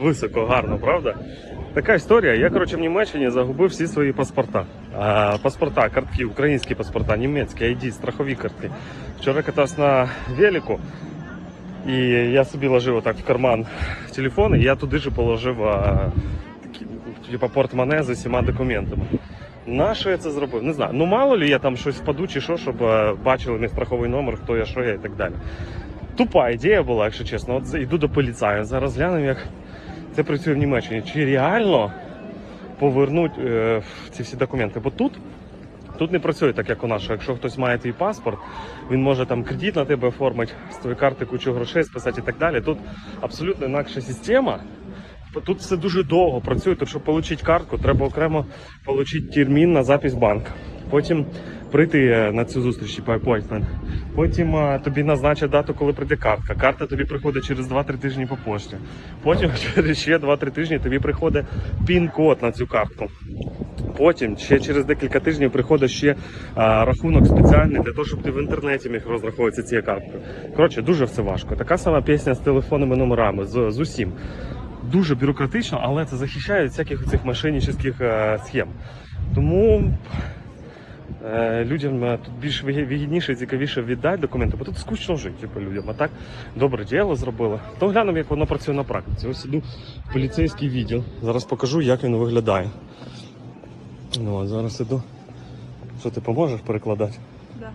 Високо, гарно, правда? Така історія. Я, коротше, в Німеччині загубив всі свої паспорта. А, паспорта, картки, українські паспорта, німецькі, ID, страхові картки. Вчора катався на велику, і я собі ложив отак в карман телефон, і я туди ж положив а, такі, типу, портмоне з усіма документами. На що я це зробив? Не знаю. Ну мало ли я там щось впаду чи що, щоб е, бачили мій страховий номер, хто я, що я і так далі. Тупа ідея була, якщо чесно. От йду до поліцаю. Зараз глянемо, як це працює в Німеччині. Чи реально повернуть е, ці всі документи? Бо тут, тут не працює так, як у нас. Якщо хтось має твій паспорт, він може там кредит на тебе оформити, з твоєї карти кучу грошей списати і так далі. Тут абсолютно інакша система. Тут все дуже довго працює, тому щоб отримати картку, треба окремо отримати термін на запись банку. Потім прийти е, на цю зустріч по appointment. Потім е, тобі назначать дату, коли прийде картка. Карта тобі приходить через 2-3 тижні по пошті. Потім через ще 2-3 тижні тобі приходить пін-код на цю картку. Потім ще через декілька тижнів приходить ще а, рахунок спеціальний для того, щоб ти в інтернеті міг розраховуватися цією карткою. Коротше, дуже все важко. Така сама пісня з телефонними номерами, з, з усім. Дуже бюрократично, але це захищає від всяких цих е, схем. Тому е, людям е, тут більш вигідніше і цікавіше віддати документи, бо тут скучно жити типу, людям. А так добре діло зробили. То глянемо, як воно працює на практиці. Ось іду в поліцейський відділ. Зараз покажу, як він виглядає. Ну, от, зараз іду. Що ти поможеш перекладати? Да.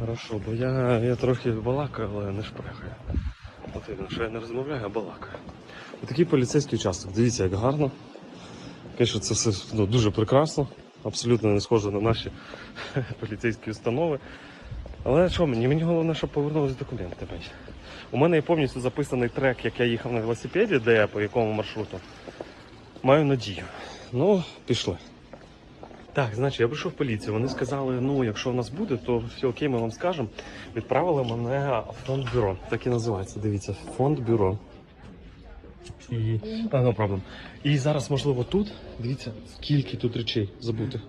Хорошо, бо я, я трохи балакаю, але не шпрехаю. От іменно, що я не розмовляю, а балакаю. Такий поліцейський участок. Дивіться, як гарно. Звісно, це все ну, дуже прекрасно. Абсолютно не схоже на наші поліцейські установи. Але що мені? Мені головне, щоб повернулися документи. У мене є повністю записаний трек, як я їхав на велосипеді, де я по якому маршруту. Маю надію. Ну, пішли. Так, значить, я прийшов в поліцію. Вони сказали, ну, якщо в нас буде, то все окей, ми вам скажемо. Відправили мене в фонд бюро. Так і називається. Дивіться, фонд бюро. І... No problem. І зараз, можливо, тут, дивіться, скільки тут речей забутих.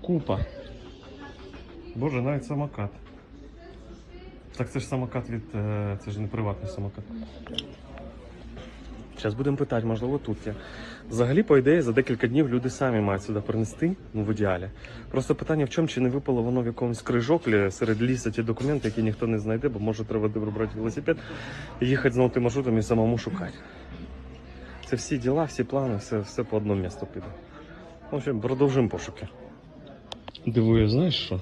Купа. Боже, навіть самокат. Так це ж самокат від. е, Це ж не приватний самокат. Зараз будемо питати, можливо, тут є. Взагалі, по ідеї, за декілька днів люди самі мають сюди принести, ну в ідеалі. Просто питання в чому, чи не випало воно в якомусь крижоклі серед лісу ті документи, які ніхто не знайде, бо може треба брати велосипед і їхати знову тим маршрутом і самому шукати. Це всі діла, всі плани, все, все по одному місту піде. В общем, продовжуємо пошуки. Дивую, знаєш що?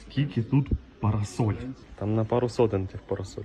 Скільки тут парасоль? Там на пару сотень тих парасоль.